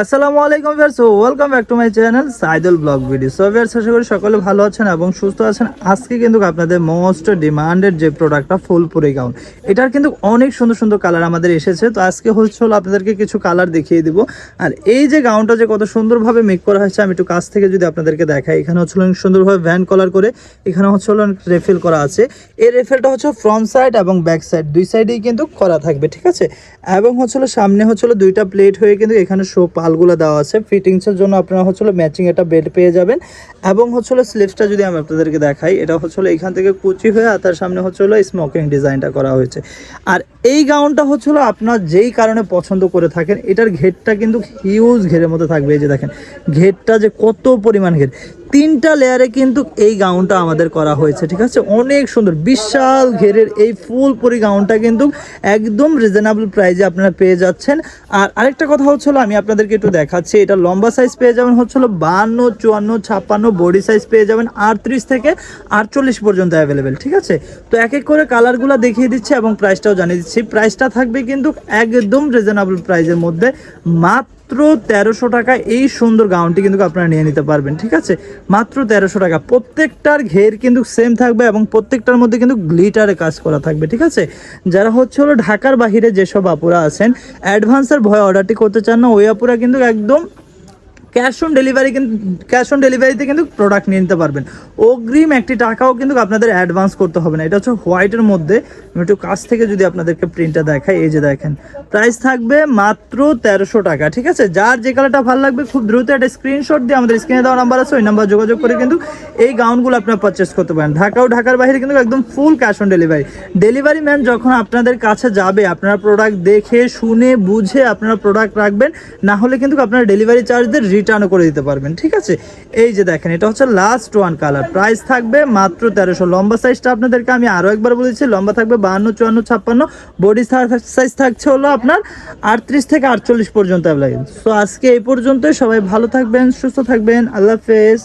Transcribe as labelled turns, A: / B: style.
A: আসসালামু আলাইকুম viewers, welcome back to my channel Saidul blog video. So viewers, আশা করি সকলে ভালো আছেন এবং সুস্থ আছেন। আজকে কিন্তু আপনাদের মোস্ট ডিমান্ডেড যে প্রোডাক্টটা ফুলপুরি গাউন এটার কিন্তু অনেক সুন্দর সুন্দর কালার আমাদের এসেছে। তো আজকে হচ্ছে হলো আপনাদেরকে কিছু কালার দেখিয়ে দিব। আর এই যে গাউনটা যে কত সুন্দরভাবে মেক করা হয়েছে, আমি একটু কাছ থেকে যদি আপনাদেরকে দেখাই। এখানে হচ্ছে হলো সুন্দরভাবে ভ্যান কলার করে, এখানে হচ্ছে রেফিল করা আছে। এই রেফেলটা হচ্ছে ফ্রন্ট সাইড এবং ব্যাক সাইড দুই সাইডেই কিন্তু করা থাকবে, ঠিক আছে? এবং হচ্ছে সামনে হচ্ছে দুইটা প্লেট হয়ে কিন্তু এখানে শো পালগুলো দেওয়া আছে। ফিটিংসের জন্য আপনারা হচ্ছে হলো ম্যাচিং একটা বেল্ট পেয়ে যাবেন। এবং হচ্ছে স্লিপসটা যদি আমি আপনাদেরকে দেখাই, এটা হচ্ছে এখান থেকে কুচি হয়ে আর তার সামনে হচ্ছে হলো স্মোকিং ডিজাইনটা করা হয়েছে। আর এই গাউনটা হচ্ছিল আপনার যেই কারণে পছন্দ করে থাকেন, এটার ঘেরটা কিন্তু হিউজ ঘেরের মতো থাকবে। এই যে দেখেন, ঘেরটা যে কত পরিমাণ ঘের। তিনটা লেয়ারে কিন্তু এই গাউনটা আমাদের করা হয়েছে, ঠিক আছে? অনেক সুন্দর, বিশাল ঘেরের এই ফুল পরি গাউনটা কিন্তু একদম রিজনেবল প্রাইজে আপনারা পেয়ে যাচ্ছেন। আর আরেকটা কথা হচ্ছিল, আমি আপনাদেরকে একটু দেখাচ্ছি, এটা লম্বা সাইজ পেয়ে যাবেন হচ্ছে হলো বান্ন, চুয়ান্ন, ছাপ্পান্ন বডি সাইজ পেয়ে যাবেন আটত্রিশ থেকে আটচল্লিশ পর্যন্ত অ্যাভেলেবেল ঠিক আছে? তো এক এক করে কালারগুলো দেখিয়ে দিচ্ছি এবং প্রাইসটাও জানিয়ে দিচ্ছি। প্রাইসটা থাকবে কিন্তু একদম রিজনেবল প্রাইজের মধ্যে, মাত্র তেরোশো টাকা এই সুন্দর গাউনটি কিন্তু আপনারা নিয়ে নিতে পারবেন, ঠিক আছে? মাত্র তেরোশো টাকা। প্রত্যেকটার ঘের কিন্তু সেম থাকবে এবং প্রত্যেকটার মধ্যে কিন্তু গ্লিটারে কাজ করা থাকবে, ঠিক আছে? যারা হচ্ছে হলো ঢাকার বাহিরে যেসব আপুরা আছেন অ্যাডভান্সের ভয়ে অর্ডারটি করতে চান না, ওই আপুরা কিন্তু একদম ক্যাশ অন ডেলিভারি কিন্তু ক্যাশ অন ডেলিভারিতে কিন্তু প্রোডাক্ট নিয়ে নিতে পারবেন। অগ্রিম একটি টাকাও কিন্তু আপনাদের অ্যাডভান্স করতে হবে না। এটা হচ্ছে হোয়াইটের মধ্যে। আমি একটু কাছ থেকে যদি আপনাদেরকে প্রিন্টটা দেখাই, এই যে দেখেন। প্রাইস থাকবে মাত্র তেরোশো টাকা, ঠিক আছে? যার যে কালারটা ভালো লাগবে, খুব দ্রুত একটা স্ক্রিনশট দিয়ে আমাদের স্ক্রিনে দেওয়া নাম্বার আছে, ওই নাম্বার যোগাযোগ করে কিন্তু এই গাউনগুলো আপনারা পারচেস করতে পারেন। ঢাকা ও ঢাকার বাইরে কিন্তু একদম full cash on delivery delivery man যখন আপনাদের কাছে যাবে, আপনারা প্রোডাক্ট দেখে, শুনে, বুঝে আপনারা প্রোডাক্ট রাখবেন, না হলে কিন্তু আপনারা ডেলিভারি চার্জদের রিটার্নও করে দিতে পারবেন, ঠিক আছে? এই যে দেখেন, এটা হচ্ছে লাস্ট ওয়ান কালার প্রাইস থাকবে মাত্র তেরোশো। লম্বা সাইজটা আপনাদেরকে আমি আরও একবার বলেছি, লম্বা থাকবে বাহান্ন, চুয়ান্ন, ছাপ্পান্ন। বডি সাইজ থাকছে হলো আপনার আটত্রিশ থেকে আটচল্লিশ পর্যন্ত অ্যাভেলেবেল সো আজকে এই পর্যন্তই। সবাই ভালো থাকবেন, সুস্থ থাকবেন। আল্লাহ হাফেজ।